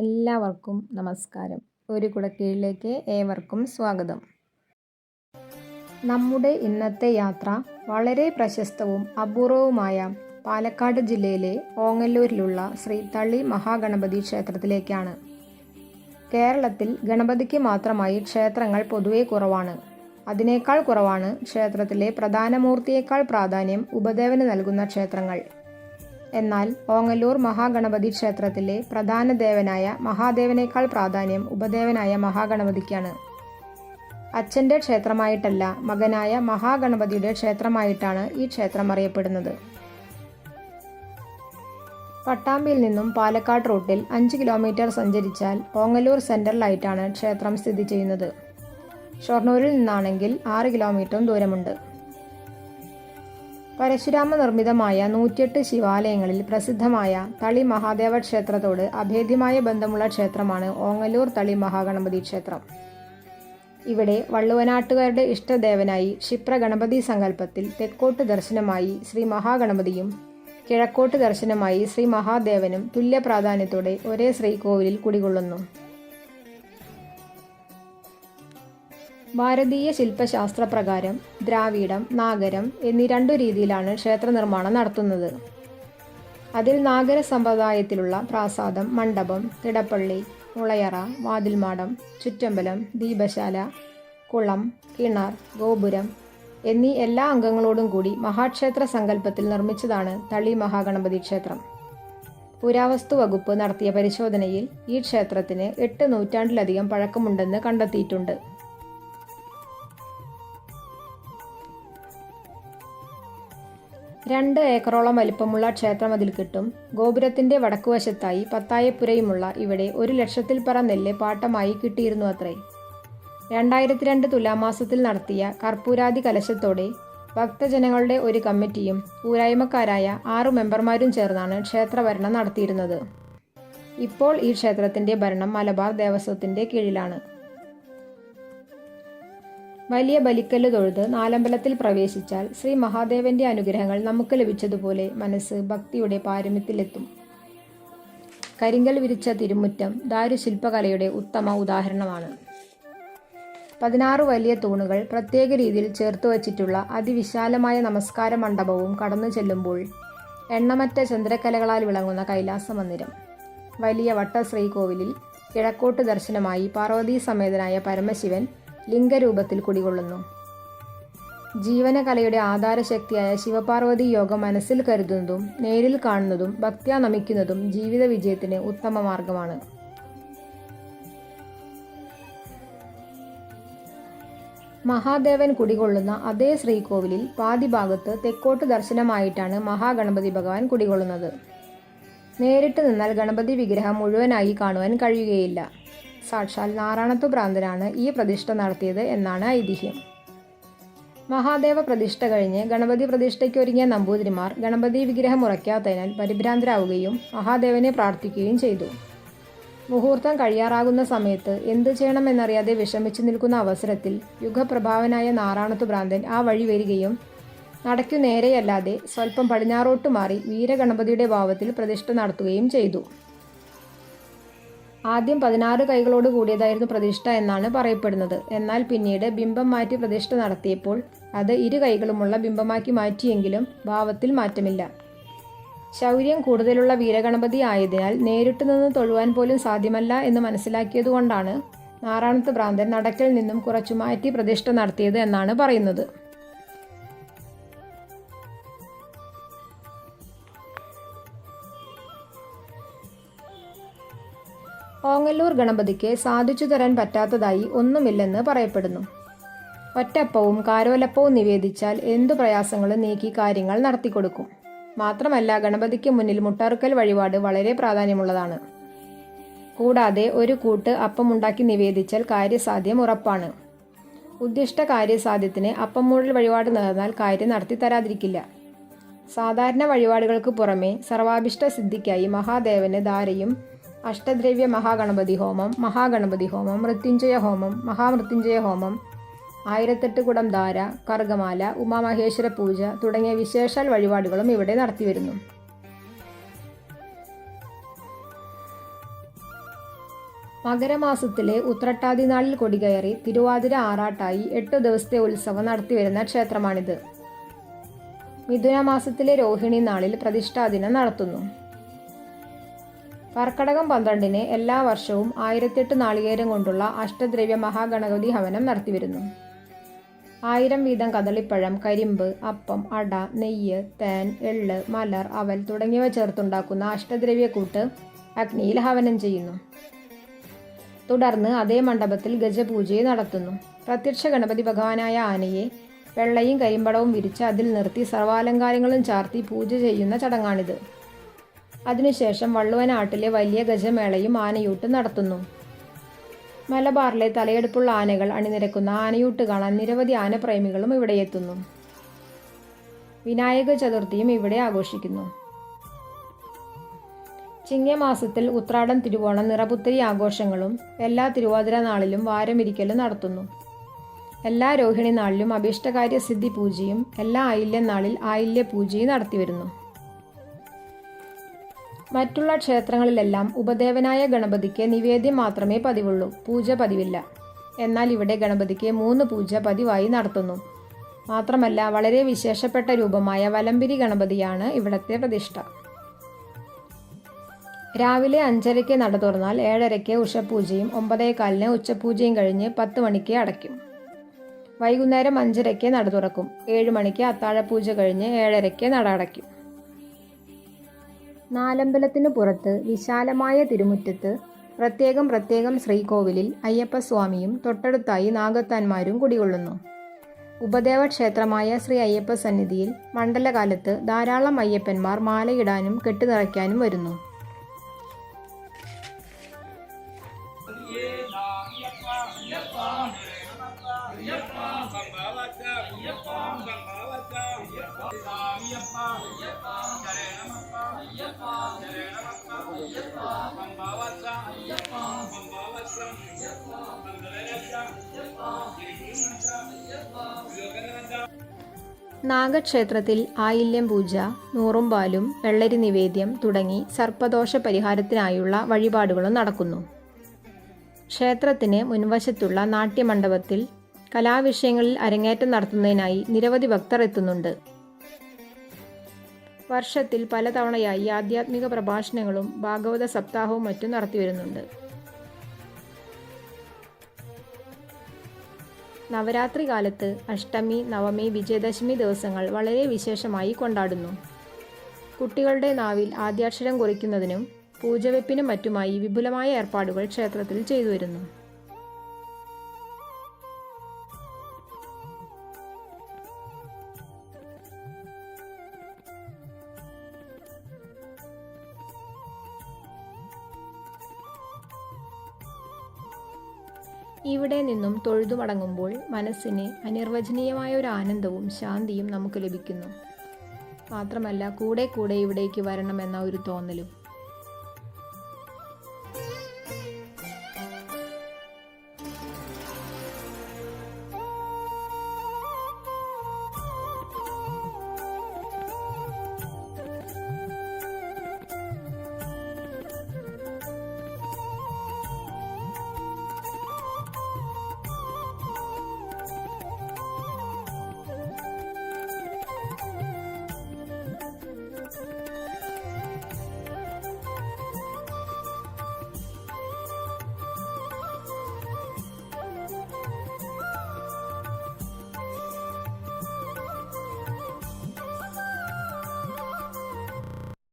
എല്ലാവർക്കും നമസ്കാരം. ഒരു കുടക്കീഴിലേക്ക് ഏവർക്കും സ്വാഗതം. നമ്മുടെ ഇന്നത്തെ യാത്ര വളരെ പ്രശസ്തവും അപൂർവവുമായ പാലക്കാട് ജില്ലയിലെ ഓങ്ങല്ലൂരിലുള്ള ശ്രീ തള്ളി മഹാഗണപതി ക്ഷേത്രത്തിലേക്കാണ്. കേരളത്തിൽ ഗണപതിക്ക് മാത്രമായി ക്ഷേത്രങ്ങൾ പൊതുവെ കുറവാണ്. അതിനേക്കാൾ കുറവാണ് ക്ഷേത്രത്തിലെ പ്രധാന മൂർത്തിയേക്കാൾ പ്രാധാന്യം ഉപദേവന് നൽകുന്ന ക്ഷേത്രങ്ങൾ. എന്നാൽ ഓങ്ങല്ലൂർ മഹാഗണപതി ക്ഷേത്രത്തിലെ പ്രധാന ദേവനായ മഹാദേവനേക്കാൾ പ്രാധാന്യം ഉപദേവനായ മഹാഗണപതിക്കാണ്. അച്ഛന്റെ ക്ഷേത്രമായിട്ടല്ല മകനായ മഹാഗണപതിയുടെ ക്ഷേത്രമായിട്ടാണ് ഈ ക്ഷേത്രം അറിയപ്പെടുന്നത്. പട്ടാമ്പിയിൽ നിന്നും പാലക്കാട് റൂട്ടിൽ അഞ്ച് കിലോമീറ്റർ സഞ്ചരിച്ചാൽ ഓങ്ങല്ലൂർ സെന്ററിലായിട്ടാണ് ക്ഷേത്രം സ്ഥിതി ചെയ്യുന്നത്. ഷൊർണൂരിൽ നിന്നാണെങ്കിൽ ആറ് കിലോമീറ്ററും ദൂരമുണ്ട്. പരശുരാമ നിർമ്മിതമായ നൂറ്റിയെട്ട് ശിവാലയങ്ങളിൽ പ്രസിദ്ധമായ തളി മഹാദേവ ക്ഷേത്രത്തോട് അഭേദ്യമായ ബന്ധമുള്ള ക്ഷേത്രമാണ് ഓങ്ങല്ലൂർ തളി മഹാഗണപതി ക്ഷേത്രം. ഇവിടെ വള്ളുവനാട്ടുകാരുടെ ഇഷ്ടദേവനായി ക്ഷിപ്ര ഗണപതി സങ്കല്പത്തിൽ തെക്കോട്ട് ദർശനമായി ശ്രീ മഹാഗണപതിയും കിഴക്കോട്ട് ദർശനമായി ശ്രീ മഹാദേവനും തുല്യ പ്രാധാന്യത്തോടെ ഒരേ ശ്രീകോവിലിൽ കുടികൊള്ളുന്നു. ഭാരതീയ ശില്പശാസ്ത്ര പ്രകാരം ദ്രാവിഡം നാഗരം എന്നീ രണ്ടു രീതിയിലാണ് ക്ഷേത്ര നിർമ്മാണം നടത്തുന്നത്. അതിൽ നാഗര സമ്പ്രദായത്തിലുള്ള പ്രാസാദം മണ്ഡപം തിടപ്പള്ളി മുളയറ വാതിൽമാടം ചുറ്റമ്പലം ദീപശാല കുളം കിണർ ഗോപുരം എന്നീ എല്ലാ അംഗങ്ങളോടും കൂടി മഹാക്ഷേത്ര സങ്കല്പത്തിൽ നിർമ്മിച്ചതാണ് തളി മഹാഗണപതി ക്ഷേത്രം. പുരാവസ്തു വകുപ്പ് നടത്തിയ പരിശോധനയിൽ ഈ ക്ഷേത്രത്തിന് എട്ട് നൂറ്റാണ്ടിലധികം പഴക്കമുണ്ടെന്ന് കണ്ടെത്തിയിട്ടുണ്ട്. രണ്ട് ഏക്കറോളം വലിപ്പമുള്ള ക്ഷേത്രം അതിൽ കിട്ടും. ഗോപുരത്തിന്റെ വടക്കുവശത്തായി പത്തായപ്പുരയുമുള്ള ഇവിടെ ഒരു ലക്ഷത്തിൽ പറ നെല്ല് പാട്ടമായി കിട്ടിയിരുന്നു അത്രേ. രണ്ടായിരത്തി രണ്ട് തുലാമാസത്തിൽ നടത്തിയ കർപ്പൂരാതി കലശത്തോടെ ഭക്തജനങ്ങളുടെ ഒരു കമ്മിറ്റിയും പൂരായ്മക്കാരായ ആറു മെമ്പർമാരും ചേർന്നാണ് ക്ഷേത്രഭരണം നടത്തിയിരുന്നത്. ഇപ്പോൾ ഈ ക്ഷേത്രത്തിന്റെ ഭരണം മലബാർ ദേവസ്വത്തിന്റെ കീഴിലാണ്. വലിയ ബലിക്കല്ല് തൊഴുത് നാലമ്പലത്തിൽ പ്രവേശിച്ചാൽ ശ്രീ മഹാദേവന്റെ അനുഗ്രഹങ്ങൾ നമുക്ക് ലഭിച്ചതുപോലെ മനസ്സ് ഭക്തിയുടെ പാരമ്യത്തിലെത്തും. കരിങ്കൽ വിരിച്ച തിരുമുറ്റം ദാരുശില്പകലയുടെ ഉത്തമ ഉദാഹരണമാണ്. പതിനാറ് വലിയ തൂണുകൾ പ്രത്യേക രീതിയിൽ ചേർത്ത് വച്ചിട്ടുള്ള അതിവിശാലമായ നമസ്കാര മണ്ഡപവും കടന്നു ചെല്ലുമ്പോൾ എണ്ണമറ്റ ചന്ദ്രക്കലകളാൽ വിളങ്ങുന്ന കൈലാസ മന്ദിരം വലിയ വട്ട ശ്രീകോവിലിൽ കിഴക്കോട്ട് ദർശനമായി പാർവതീ സമേതനായ പരമശിവൻ ലിംഗരൂപത്തിൽ കുടികൊള്ളുന്നു. ജീവനകലയുടെ ആധാരശക്തിയായ ശിവപാർവതി യോഗം മനസ്സിൽ കരുതുന്നതും നേരിൽ കാണുന്നതും ഭക്ത്യാ നമിക്കുന്നതും ജീവിത വിജയത്തിന് ഉത്തമ മാർഗമാണ്. മഹാദേവൻ കുടികൊള്ളുന്ന അതേ ശ്രീകോവിലിൽ പാതിഭാഗത്ത് തെക്കോട്ട് ദർശനമായിട്ടാണ് മഹാഗണപതി ഭഗവാൻ കുടികൊള്ളുന്നത്. നേരിട്ട് നിന്നാൽ ഗണപതി വിഗ്രഹം മുഴുവനായി കാണുവാൻ കഴിയുകയില്ല. സാക്ഷാൽ നാരായണത്വ ഭ്രാന്തനാണ് ഈ പ്രതിഷ്ഠ നടത്തിയത് എന്നാണ് ഐതിഹ്യം. മഹാദേവ പ്രതിഷ്ഠ കഴിഞ്ഞ് ഗണപതി പ്രതിഷ്ഠയ്ക്ക് ഒരുങ്ങിയ നമ്പൂതിരിമാർ ഗണപതി വിഗ്രഹം ഉറയ്ക്കാത്തതിനാൽ പരിഭ്രാന്തരാവുകയും മഹാദേവനെ പ്രാർത്ഥിക്കുകയും ചെയ്തു. മുഹൂർത്തം കഴിയാറാകുന്ന സമയത്ത് എന്തു ചെയ്യണമെന്നറിയാതെ വിഷമിച്ചു നിൽക്കുന്ന അവസരത്തിൽ യുഗപ്രഭാവനായ നാറാണത്തു ഭ്രാന്തൻ ആ വഴി വരികയും നടക്കു നേരെയല്ലാതെ സ്വല്പം പടിഞ്ഞാറോട്ട് മാറി വീരഗണപതിയുടെ ഭാവത്തിൽ പ്രതിഷ്ഠ നടത്തുകയും ചെയ്തു. ആദ്യം പതിനാറ് കൈകളോട് കൂടിയതായിരുന്നു പ്രതിഷ്ഠ എന്നാണ് പറയപ്പെടുന്നത്. എന്നാൽ പിന്നീട് ബിംബം മാറ്റി പ്രതിഷ്ഠ നടത്തിയപ്പോൾ അത് ഇരു കൈകളുമുള്ള ബിംബമാക്കി മാറ്റിയെങ്കിലും ഭാവത്തിൽ മാറ്റമില്ല. ശൗര്യം കൂടുതലുള്ള വീരഗണപതി ആയതിനാൽ നേരിട്ട് നിന്ന് തൊഴുവാൻ പോലും സാധ്യമല്ല എന്ന് മനസ്സിലാക്കിയതുകൊണ്ടാണ് നാറാണത്ത് ഭ്രാന്തൻ നടക്കിൽ നിന്നും കുറച്ചു മാറ്റി പ്രതിഷ്ഠ നടത്തിയത് എന്നാണ് പറയുന്നത്. ഓങ്ങല്ലൂർ ഗണപതിക്ക് സാധിച്ചു തരാൻ പറ്റാത്തതായി ഒന്നുമില്ലെന്ന് പറയപ്പെടുന്നു. ഒറ്റപ്പവും കാരോലപ്പവും നിവേദിച്ചാൽ എന്തു പ്രയാസങ്ങളും നീക്കി കാര്യങ്ങൾ നടത്തിക്കൊടുക്കും. മാത്രമല്ല ഗണപതിക്ക് മുന്നിൽ മുട്ടറുക്കൽ വഴിപാട് വളരെ പ്രാധാന്യമുള്ളതാണ്. കൂടാതെ ഒരു കൂട്ട് അപ്പം ഉണ്ടാക്കി നിവേദിച്ചാൽ കാര്യസാധ്യം ഉറപ്പാണ്. ഉദ്ദിഷ്ട കാര്യസാധ്യത്തിന് അപ്പം മൂടൽ വഴിപാട് നേർന്നാൽ കാര്യം നടത്തി തരാതിരിക്കില്ല. സാധാരണ വഴിപാടുകൾക്ക് പുറമെ സർവാഭിഷ്ട സിദ്ധിക്കായി മഹാദേവന് ധാരയും അഷ്ടദ്രവ്യ മഹാഗണപതി ഹോമം മഹാഗണപതി ഹോമം മൃത്യുഞ്ജയ ഹോമം മഹാമൃത്യുഞ്ജയ ഹോമം ആയിരത്തെട്ട് കുടം ധാര കർഗമാല ഉമാമഹേശ്വര പൂജ തുടങ്ങിയ വിശേഷാൽ വഴിപാടുകളും ഇവിടെ നടത്തിവരുന്നു. മകരമാസത്തിലെ ഉത്രട്ടാതി നാളിൽ കൊടികയറി തിരുവാതിര ആറാട്ടായി എട്ടു ദിവസത്തെ ഉത്സവം നടത്തിവരുന്ന ക്ഷേത്രമാണിത്. മിഥുനമാസത്തിലെ രോഹിണി നാളിൽ പ്രതിഷ്ഠാദിനം നടത്തുന്നു. കർക്കടകം പന്ത്രണ്ടിന് എല്ലാ വർഷവും ആയിരത്തെട്ട് നാളികേരം കൊണ്ടുള്ള അഷ്ടദ്രവ്യ മഹാഗണപതി ഹവനം നടത്തിവരുന്നു. ആയിരം വീതം കദളിപ്പഴം കരിമ്പ് അപ്പം അട നെയ്യ് തേൻ എള്ള് മലർ അവൽ തുടങ്ങിയവ ചേർത്തുണ്ടാക്കുന്ന അഷ്ടദ്രവ്യക്കൂട്ട് അഗ്നിയിൽ ഹവനം ചെയ്യുന്നു. തുടർന്ന് അതേ മണ്ഡപത്തിൽ ഗജപൂജയെ നടത്തുന്നു. പ്രത്യക്ഷ ഗണപതി ഭഗവാനായ ആനയെ വെള്ളയും കരിമ്പടവും വിരിച്ച് അതിൽ നിർത്തി സർവാലങ്കാരങ്ങളും ചാർത്തി പൂജ ചെയ്യുന്ന ചടങ്ങാണിത്. അതിനുശേഷം വള്ളുവനാട്ടിലെ വലിയ ഗജമേളയും ആനയൂട്ട് നടത്തുന്നു. മലബാറിലെ തലയെടുപ്പുള്ള ആനകൾ അണിനിരക്കുന്ന ആനയൂട്ട് കാണാൻ നിരവധി ആനപ്രേമികളും ഇവിടെ എത്തുന്നു. വിനായക ചതുർത്ഥിയും ഇവിടെ ആഘോഷിക്കുന്നു. ചിങ്ങമാസത്തിൽ ഉത്രാടം തിരുവോണം നിറപുത്തരി ആഘോഷങ്ങളും എല്ലാ തിരുവാതിര നാളിലും വാരമിരിക്കലും നടത്തുന്നു. എല്ലാ രോഹിണി നാളിലും അഭീഷ്ടകാര്യ സിദ്ധി പൂജയും എല്ലാ ആയില്യ നാളിൽ ആയില്യ പൂജയും നടത്തിവരുന്നു. മറ്റുള്ള ക്ഷേത്രങ്ങളിലെല്ലാം ഉപദേവനായ ഗണപതിക്ക് നിവേദ്യം മാത്രമേ പതിവുള്ളൂ. പൂജ പതിവില്ല. എന്നാൽ ഇവിടെ ഗണപതിക്ക് മൂന്ന് പൂജ പതിവായി നടത്തുന്നു. മാത്രമല്ല വളരെ വിശേഷപ്പെട്ട രൂപമായ വലമ്പിരി ഗണപതിയാണ് ഇവിടത്തെ പ്രതിഷ്ഠ. രാവിലെ അഞ്ചരയ്ക്ക് നട തുറന്നാൽ ഏഴരയ്ക്ക് ഉഷപൂജയും ഒമ്പതേകാലിന് ഉച്ചപൂജയും കഴിഞ്ഞ് പത്ത് മണിക്ക് അടയ്ക്കും. വൈകുന്നേരം അഞ്ചരയ്ക്ക് നട തുറക്കും. ഏഴ് മണിക്ക് അത്താഴപൂജ കഴിഞ്ഞ് ഏഴരയ്ക്ക് നട അടയ്ക്കും. നാലമ്പലത്തിനു പുറത്ത് വിശാലമായ തിരുമുറ്റത്ത് പ്രത്യേകം പ്രത്യേകം ശ്രീകോവിലിൽ അയ്യപ്പസ്വാമിയും തൊട്ടടുത്തായി നാഗത്താന്മാരും കുടികൊള്ളുന്നു. ഉപദേവക്ഷേത്രമായ ശ്രീ അയ്യപ്പ സന്നിധിയിൽ മണ്ഡലകാലത്ത് ധാരാളം അയ്യപ്പന്മാർ മാലയിടാനും കെട്ടുനിറയ്ക്കാനും വരുന്നു. നാഗക്ഷേത്രത്തിൽ ആയില്യം പൂജ നൂറും പാലും വെള്ളരി നിവേദ്യം തുടങ്ങി സർപ്പദോഷ പരിഹാരത്തിനായുള്ള വഴിപാടുകളും നടക്കുന്നു. ക്ഷേത്രത്തിന് മുൻവശത്തുള്ള നാട്യമണ്ഡപത്തിൽ കലാവിഷയങ്ങളിൽ അരങ്ങേറ്റം നടത്തുന്നതിനായി നിരവധി ഭക്തർ എത്തുന്നുണ്ട്. വർഷത്തിൽ പലതവണയായി ആധ്യാത്മിക പ്രഭാഷണങ്ങളും ഭാഗവത സപ്താഹവും മറ്റും നടത്തിവരുന്നുണ്ട്. നവരാത്രി കാലത്ത് അഷ്ടമി നവമി വിജയദശമി ദിവസങ്ങൾ വളരെ വിശേഷമായി കൊണ്ടാടുന്നു. കുട്ടികളുടെ നാവിൽ ആദ്യാക്ഷരം കുറിക്കുന്നതിനും പൂജവെപ്പിനും മറ്റുമായി വിപുലമായ ഏർപ്പാടുകൾ ക്ഷേത്രത്തിൽ ചെയ്തു വരുന്നു ഇവിടെ നിന്നും തൊഴുതു മടങ്ങുമ്പോൾ മനസ്സിന് അനിർവചനീയമായ ഒരു ആനന്ദവും ശാന്തിയും നമുക്ക് ലഭിക്കുന്നു. മാത്രമല്ല കൂടെ കൂടെ ഇവിടേക്ക് വരണമെന്ന ഒരു തോന്നലും.